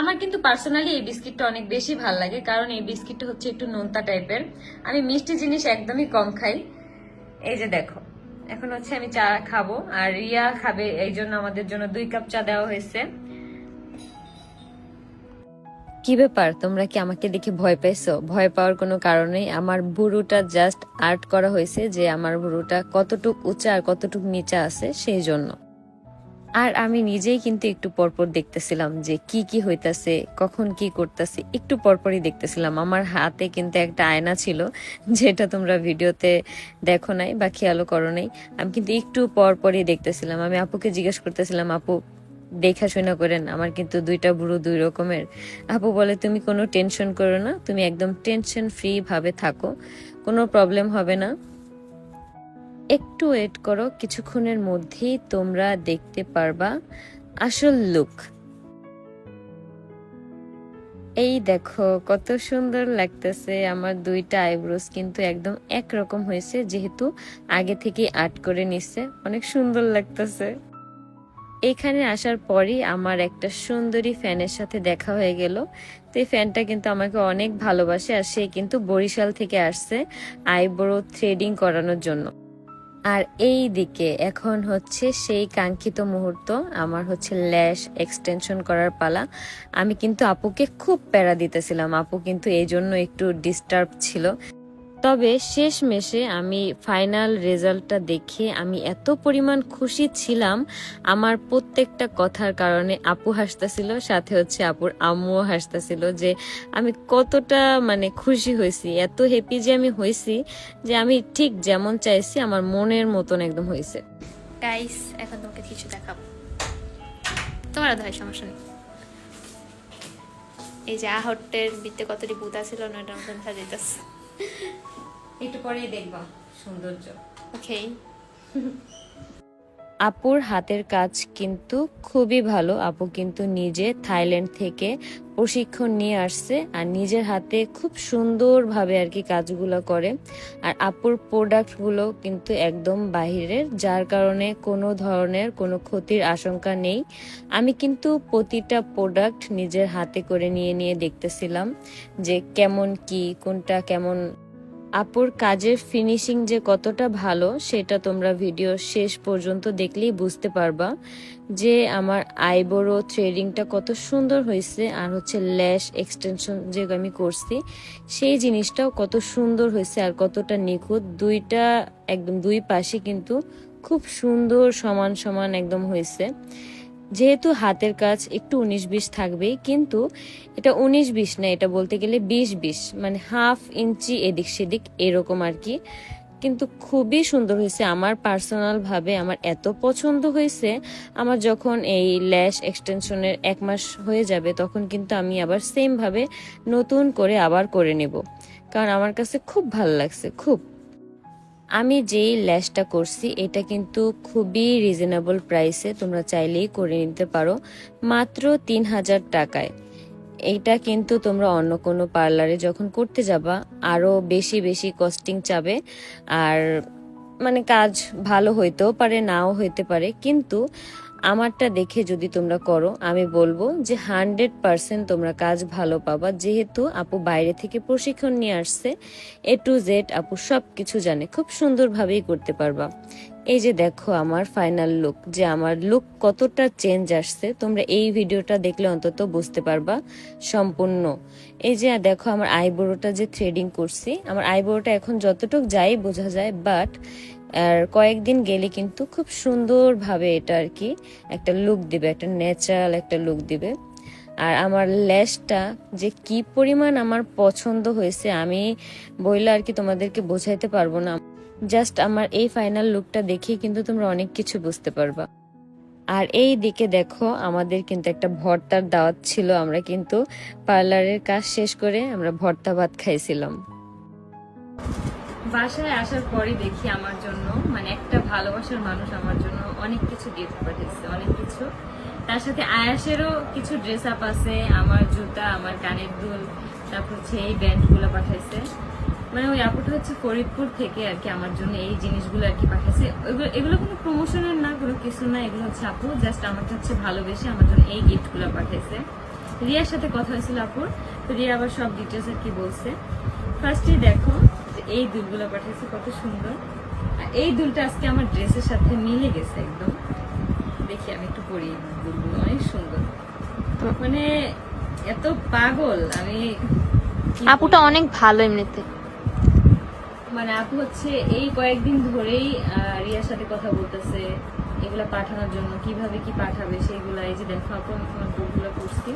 আমার কিন্তু পার্সোনালি এই বিস্কিটটা অনেক বেশি ভালো লাগে, কারণ এই বিস্কিটটা হচ্ছে একটু নোনতা টাইপের। আমি মিষ্টি জিনিস একদমই কম খাই। এই যে দেখো, এখন হচ্ছে আমি চা খাব, আর রিয়া খাবে এই জন্য আমাদের জন্য দুই কাপ চা দেওয়া হয়েছে। কি ব্যাপার? তোমরা কি আমাকে দেখে ভয় পাইছো? ভয় পাওয়ার কোনো কারণেই আমার বুড়োটা জাস্ট আর্ট করা হয়েছে যে আমার বুড়োটা কতটুক উঁচা আর কতটুক নিচা আছে সেই জন্য। আর আমি নিজেই কিন্তু একটু পরপর দেখতেছিলাম যে কি কি হইতাছে, কখন কি করতেছে, একটু পরপরই দেখতেছিলাম। আমার হাতে কিন্তু একটা আয়না ছিল, যেটা তোমরা ভিডিওতে দেখো নাই বা খেয়ালও করো নাই। আমি কিন্তু একটু পরপরই দেখতেছিলাম। আমি আপুকে জিজ্ঞেস করতেছিলাম, আপু দেখা শোনা করেন? আমার কিন্তু দুইটা বুড়ো দুই রকমের। আপু বলে, তুমি কোনো টেনশন করো না, তুমি একদম টেনশন ফ্রি ভাবে থাকো, কোনো প্রবলেম হবে না। একটু ওয়েট করো, কিছুক্ষণের মধ্যেই তোমরা দেখতে পারবা আসল লুক এই দেখো, কত সুন্দর লাগতেছে, আমার দুইটা আইব্রোস কিন্তু একদম একরকম হয়েছে, যেহেতু আগে থেকে আর্ট করে নিচ্ছে অনেক সুন্দর লাগতেছে। এখানে আসার পরই আমার একটা সুন্দরী ফ্যানের সাথে দেখা হয়ে গেল। তো এই ফ্যানটা কিন্তু আমাকে অনেক ভালোবাসে, আর সে কিন্তু বরিশাল থেকে আসছে আইব্রো থ্রেডিং করানোর জন্য। আর এই দিকে এখন হচ্ছে সেই কাঙ্ক্ষিত মুহূর্ত, আমার হচ্ছে ল্যাশ এক্সটেনশন করার পালা। আমি কিন্তু আপুকে খুব প্যারা দিতেছিলাম, আপু কিন্তু এই জন্য একটু ডিস্টার্ব ছিল। তবে শেষ মেশে আমি ফাইনাল রেজাল্টটা দেখে আমি এত পরিমাণ খুশি ছিলাম, আমার প্রত্যেকটা কথার কারণে আপু হাসতেছিল, সাথে হচ্ছে আপুর আম্মুও হাসতেছিল যে আমি কতটা মানে খুশি হয়েছি, এত হ্যাপি যে আমি হয়েছি যে আমি ঠিক যেমন চাইছি আমার মনের মতন একদম হয়েছে। গাইস এখন তোমাকে কিছু দেখাবো। তোমার সমস্যা নেই। এই যে আহটের বিতে কতটি বুতা ছিল ওটার মতন সাজাইতেছে। একটু পরেই দেখবা সৌন্দর্য। ওকে আপুর হাতের কাজ কিন্তু খুবই ভালো। আপু কিন্তু নিজে থাইল্যান্ড থেকে প্রশিক্ষণ নিয়ে আসছে আর নিজের হাতে খুব সুন্দরভাবে আর কি কাজগুলো করে। আর আপুর প্রোডাক্টগুলো কিন্তু একদম বাহিরের, যার কারণে কোনো ধরনের কোনো ক্ষতির আশঙ্কা নেই। আমি কিন্তু প্রতিটা প্রোডাক্ট নিজের হাতে করে নিয়ে নিয়ে দেখতেছিলাম যে কেমন কি, কোনটা কেমন আপুর কাজের ফিনিশিং যে কতটা ভালো, সেটা তোমরা ভিডিও শেষ পর্যন্ত দেখলেই বুঝতে পারবা যে আমার আইবরো থ্রেডিংটা কত সুন্দর হয়েছে আর হচ্ছে ল্যাশ এক্সটেনশন যে আমি করছি, সেই জিনিসটাও কত সুন্দর হয়েছে আর কতটা নিখুঁত। দুইটা একদম দুই পাশে কিন্তু খুব সুন্দর সমান সমান একদম হয়েছে। যেহেতু হাতের কাজ একটু উনিশ বিশ থাকবেই, কিন্তু এটা উনিশ বিশ না, এটা বলতে গেলে বিশ বিশ মানে হাফ ইঞ্চি এদিক সেদিক এরকম আর কি। কিন্তু খুবই সুন্দর হয়েছে। আমার পার্সোনাল ভাবে আমার এত পছন্দ হয়েছে, আমার যখন এই ল্যাশ এক্সটেনশনের এক মাস হয়ে যাবে, তখন কিন্তু আমি আবার সেম ভাবে নতুন করে আবার করে নেব। কারণ আমার কাছে খুব ভালো লাগছে, খুব। আমি যেই ল্যাশটা করছি, এটা কিন্তু খুবই রিজনেবল প্রাইসে তোমরা চাইলেই করে নিতে পারো। মাত্র তিন হাজার টাকায়। এইটা কিন্তু তোমরা অন্য কোনো পার্লারে যখন করতে যাবা আরও বেশি বেশি কস্টিং চাবে। আর মানে কাজ ভালো হইতেও পারে, নাও হইতে পারে। কিন্তু আমারটা দেখে যদি তোমরা করো, আমি বলব যে হান্ড্রেড পারসেন্ট তোমরা কাজ ভালো পাবা। যেহেতু আপু বাইরে থেকে প্রশিক্ষণ নিয়ে আসছে, এ টু জেড আপু সব কিছু জানে, খুব সুন্দরভাবেই করতে পারবা। এই যে দেখো আমার ফাইনাল লুক যে আমার লুক কতটা চেঞ্জ আসছে, তোমরা এই ভিডিওটা দেখলে অন্তত বুঝতে পারবা সম্পূর্ণ। এই যে দেখো আমার আইব্রোটা যে থ্রেডিং করছি, আমার আইব্রোটা এখন যতটুক যাই বোঝা যায় বাট আর কয়েকদিন গেলে কিন্তু খুব সুন্দরভাবে এটা আর কি একটা লুক দিবে, একটা ন্যাচারাল একটা লুক দিবে। আর আমার ল্যাশটা যে কি পরিমাণ আমার পছন্দ হয়েছে, আমি বইলে আর কি তোমাদেরকে বোঝাইতে পারব না। জাস্ট আমার এই ফাইনাল লুকটা দেখেই কিন্তু তোমরা অনেক কিছু বুঝতে পারবা। আর এই দিকে দেখো, আমাদের কিন্তু একটা ভর্তার দাওয়াত ছিল। আমরা কিন্তু পার্লারের কাজ শেষ করে আমরা ভর্তা ভাত খাইছিলাম। বাসায় আসার পরে দেখি আমার জন্য মানে একটা ভালোবাসার মানুষ আমার জন্য অনেক কিছু গিফট পাঠিয়েছে, অনেক কিছু। তার সাথে আয়াসেরও কিছু ড্রেস আপ আছে, আমার জুতা, আমার কানের দুল, তারপর হচ্ছে এই ব্যান্ডগুলো পাঠাইছে। মানে ওই আপুটা হচ্ছে ফরিদপুর থেকে আর কি আমার জন্য এই জিনিসগুলো আর কি পাঠাইছে। এগুলো কোনো প্রমোশনের না কোনো কিছু না এগুলো হচ্ছে আপু জাস্ট আমাকে হচ্ছে ভালোবেসে আমার জন্য এই গিফটগুলো পাঠাইছে। রিয়ার সাথে কথা হয়েছিল আপুর তো রিয়া আবার সব ডিটেলস আর কি বলছে। ফার্স্টে দেখো এই দুলগুলো পাঠিয়েছে কত সুন্দর। আর এই দুলটা আজকে আমার ড্রেসের সাথে মিলে গেছে একদম। দেখি আমি একটু পরি দুলগুলো অনেক সুন্দর। মানে এত পাগল আমি আপুটা অনেক ভালো এমনিতে। মানে আপু হচ্ছে এই কয়েকদিন ধরেই রিয়ার সাথে কথা বলতেছে এগুলা পাঠানোর জন্য কীভাবে কি পাঠাবে সেইগুলা এই যে দেখো আপু আমি তোমার বইগুলো করছি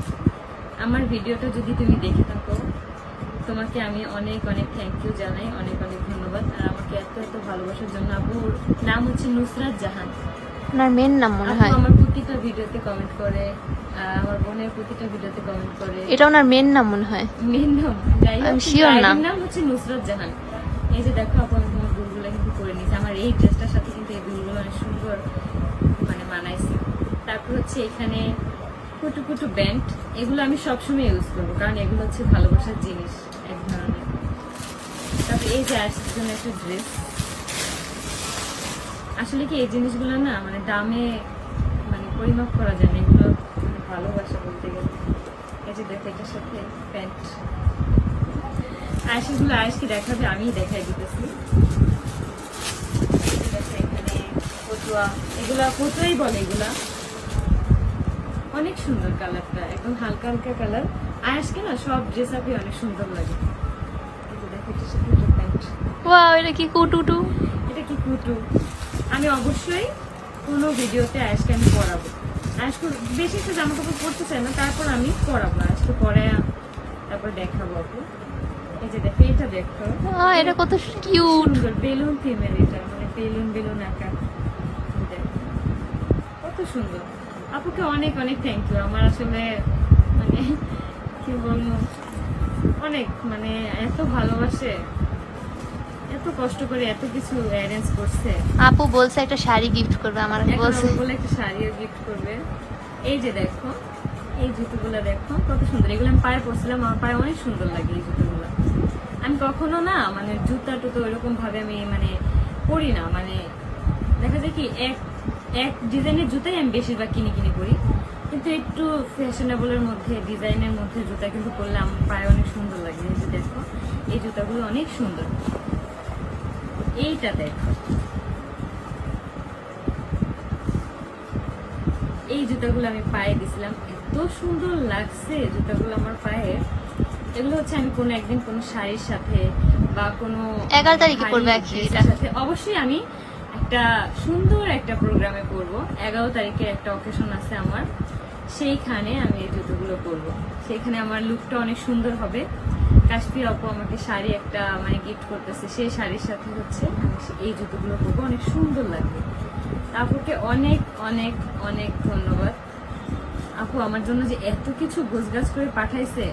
আমার ভিডিওটা যদি তুমি দেখে থাকো তোমাকে আমি অনেক অনেক থ্যাংক ইউ জানাই অনেক অনেক ধন্যবাদ। আর আমাকে এত এত ভালোবাসার জন্য আপুর নাম হচ্ছে নুসরাত জাহান। ওনার মেন নাম মনে হয়। আমার প্রতিটা ভিডিওতে কমেন্ট করে আমার বোনের প্রতিটা ভিডিওতে কমেন্ট করে। এটা ওনার মেন নাম মনে হয়। মেন নাম? যাই হোক নাম হচ্ছে নুসরাত জাহান। এই যে দেখো, আপু, আমি তোমার কিন্তু করে নিয়েছি। আমার এই ড্রেসটার সাথে কিন্তু এই দুলগুলো অনেক সুন্দর মানে মানাইছে। তারপর হচ্ছে এখানে কুটু কুটু ব্যান্ড। এগুলো আমি সবসময় ইউজ করব, কারণ এগুলো হচ্ছে ভালোবাসার জিনিস এক ধরনের। তারপর এই যে আসছে জন্য একটা ড্রেস আসলে কি এই জিনিসগুলো না মানে দামে মানে পরিমাপ করা যায় না, এগুলো মানে ভালোবাসা বলতে গেলে। এই যে দেখো এটার সাথে প্যান্ট। আয়সাগুলো আয়সকে দেখাবে আমি দেখাই দিতেছি। ঠিক আছে, এখানে পটুয়া এগুলা পটুয়াই বলে এগুলা। অনেক সুন্দর কালারটা একদম হালকা হালকা কালার। আয়াসকে না সব ড্রেস আপই অনেক সুন্দর লাগে। ওয়াও এটা কি কুটুটু এটা কি কুটু? আমি অবশ্যই কোনো ভিডিওতে আয়াসকে আমি পরাবো। আয়াসকে বেশি একটা জামা কাপড় পরতে চাই না তারপর আমি পরাবো। আয়াসকে পরে তারপর দেখাবো আপু এই যে দেখো এটা দেখো। এটা কত কিউট সুন্দর বেলুন থিমের এটা মানে বেলুন বেলুন আঁকা। কত সুন্দর। আপুকে অনেক অনেক থ্যাংক ইউ আমার আসলে মানে কি বলব অনেক মানে এত ভালোবাসে এত কষ্ট করে এত কিছু অ্যারেঞ্জ করছে। আপু বলছে একটা শাড়ি গিফট করবে আমার বলছে। বলে একটা শাড়িও গিফট করবে। এই যে দেখো এই জুতোগুলো দেখো কত সুন্দর। এগুলো আমি পায়ে পরছিলাম আমার পায়ে অনেক সুন্দর লাগে এই জুতোগুলো। আমি কখনো না মানে জুতা টুতো এরকম ভাবে আমি মানে পরি না। মানে দেখা যায় কি, এক এক ডিজাইনের জুতাই আমি বেশিরভাগ কিনে কিনে পরি। কিন্তু একটু ফ্যাশনেবলের মধ্যে, ডিজাইনের মধ্যে জুতা কিন্তু পরলে আমার পায়ে অনেক সুন্দর লাগে। এই দেখো, এই জুতাগুলো অনেক সুন্দর। এইটা দেখো। এই জুতাগুলো আমি পায়ে দিছিলাম। এত সুন্দর লাগছে জুতাগুলো আমার পায়ে। এগুলো হচ্ছে আমি কোনো একদিন কোনো শাড়ির সাথে বা কোনো 11 তারিখে এটা। সাথে অবশ্যই আমি একটা সুন্দর একটা প্রোগ্রামে পরবো এগারো তারিখে একটা অকেশন আছে আমার। সেইখানে আমি এই জুতোগুলো পরবো সেইখানে আমার লুকটা অনেক সুন্দর হবে। কাশ্মীর অপু আমাকে শাড়ি একটা মানে গিফট করতেছে। সেই শাড়ির সাথে হচ্ছে আমি এই জুতোগুলো পরবো অনেক সুন্দর লাগবে। আপুকে অনেক অনেক অনেক ধন্যবাদ। আপু আমার জন্য যে এত কিছু গোছগাছ করে পাঠাইছে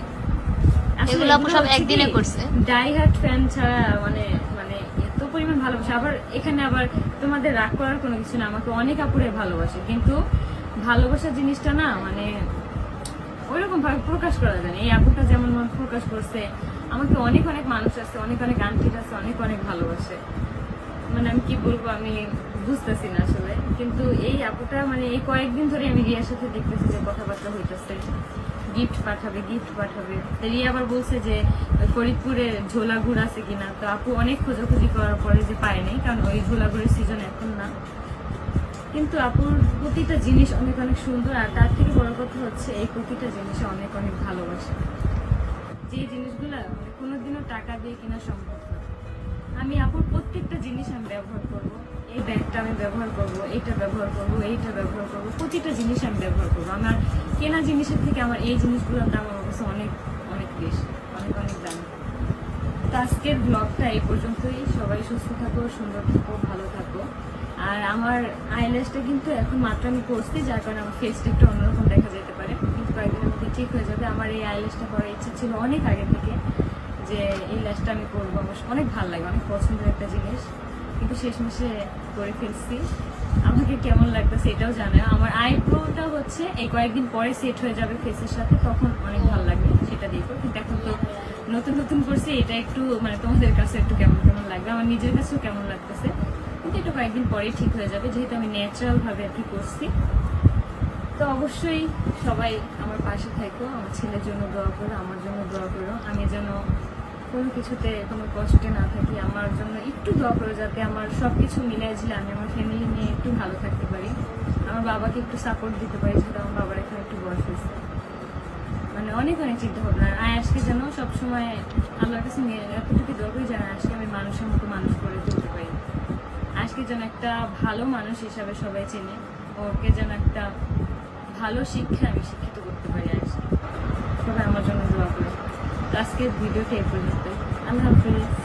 এগুলো সব একদিনে করছে। ডাই হার্ট ফ্যান ছাড়া মানে মানে এত পরিমাণ ভালোবাসে। আবার এখানে আবার তোমাদের রাগ করার কোনো কিছু না আমাকে অনেক আপুরে ভালোবাসে। কিন্তু ভালোবাসা জিনিসটা না মানে ওইরকম ভাবে প্রকাশ করা যায় না। এই আপুটা যেমন প্রকাশ করছে আমাকে অনেক অনেক মানুষ আছে, অনেক অনেক আন্টির আছে, অনেক অনেক ভালোবাসে। মানে আমি কি বলব, আমি বুঝতেছি না আসলে। কিন্তু এই আপুটা মানে এই কয়েকদিন ধরে আমি রিয়ার সাথে দেখতেছি যে কথাবার্তা হইতেছে। গিফট পাঠাবে গিফট পাঠাবে। রিয়া আবার বলছে যে, ফরিদপুরে ফরিদপুরের ঝোলা গুড় আছে কিনা? তো আপু অনেক খোঁজাখুঁজি করার পরে যে পায় নাই, কারণ ওই ঝোলা গুড়ের সিজন এখন না। কিন্তু আপুর প্রতিটা জিনিস অনেক অনেক সুন্দর, আর তার থেকে বড় কথা হচ্ছে, এই প্রতিটা জিনিসে অনেক অনেক ভালোবাসে। যে জিনিসগুলো মানে কোনোদিনও টাকা দিয়ে কেনা সম্ভব না। আমি আপুর প্রত্যেকটা জিনিস আমি ব্যবহার করব। এই ব্যাগটা আমি ব্যবহার করব, এইটা ব্যবহার করব, এইটা ব্যবহার করব, প্রতিটা জিনিস আমি ব্যবহার করব। আমার কেনা জিনিসের থেকে আমার এই জিনিসগুলোর দাম আমার কাছে অনেক অনেক বেশি, অনেক অনেক দাম। তো আজকের ব্লগটা এই পর্যন্তই। সবাই সুস্থ থাকো, সুন্দর থাকো, ভালো থাকো। আর আমার আইল্যাশটা কিন্তু এখন মাত্র আমি করছি, যার কারণে আমার ফেসটা একটু অন্যরকম দেখা ঠিক হয়ে যাবে। আমার এই আইল্যাশটা করার ইচ্ছা ছিল অনেক আগে থেকে যে এই ল্যাশটা আমি করব। আমার অনেক ভালো লাগে, অনেক পছন্দের একটা জিনিস। কিন্তু শেষমেশে করে ফেলছি। আমাকে কেমন লাগতেছে এটাও জানে আমার আইব্রোটা হচ্ছে, এই কয়েকদিন পরে সেট হয়ে যাবে ফেসের সাথে, তখন অনেক ভালো লাগবে, সেটা দেখো কিন্তু এখন তো নতুন নতুন করছি, এটা একটু মানে তোমাদের কাছে একটু কেমন কেমন লাগবে? আমার নিজের কাছেও কেমন লাগতেছে? কিন্তু এটা কয়েকদিন পরেই ঠিক হয়ে যাবে। যেহেতু আমি ন্যাচারালভাবে আর কি করছি তো অবশ্যই সবাই আমার পাশে থাকো, আমার ছেলের জন্য দোয়া করো, আমার জন্য দোয়া করো। আমি যেন কোনো কিছুতে কোনো কষ্টে না থাকি, আমার জন্য একটু দোয়া করো যাতে আমার সব কিছু মিলাই ঝিলে আমি আমার ফ্যামিলি নিয়ে একটু ভালো থাকতে পারি। আমার বাবাকে একটু সাপোর্ট দিতে পারি যেহেতু আমার বাবার এখন একটু বয়স হয়েছে। মানে অনেক অনেক চিন্তা ভাবনা আয়াসকে যেন সবসময় আল্লাহর কাছে নিয়ে এতটুকু দোয়া করি যেন আজকে আমি মানুষের মতো মানুষ করে তুলতে পারি। আজকে যেন একটা ভালো মানুষ হিসাবে সবাই চেনে। ওকে যেন একটা ভালো শিক্ষা আমি শিক্ষিত করতে পারি আজকে সবাই আমার জন্য দোয়া করে আজকের ভিডিওটা এই পর্যন্ত আল্লাহ হাফিজ।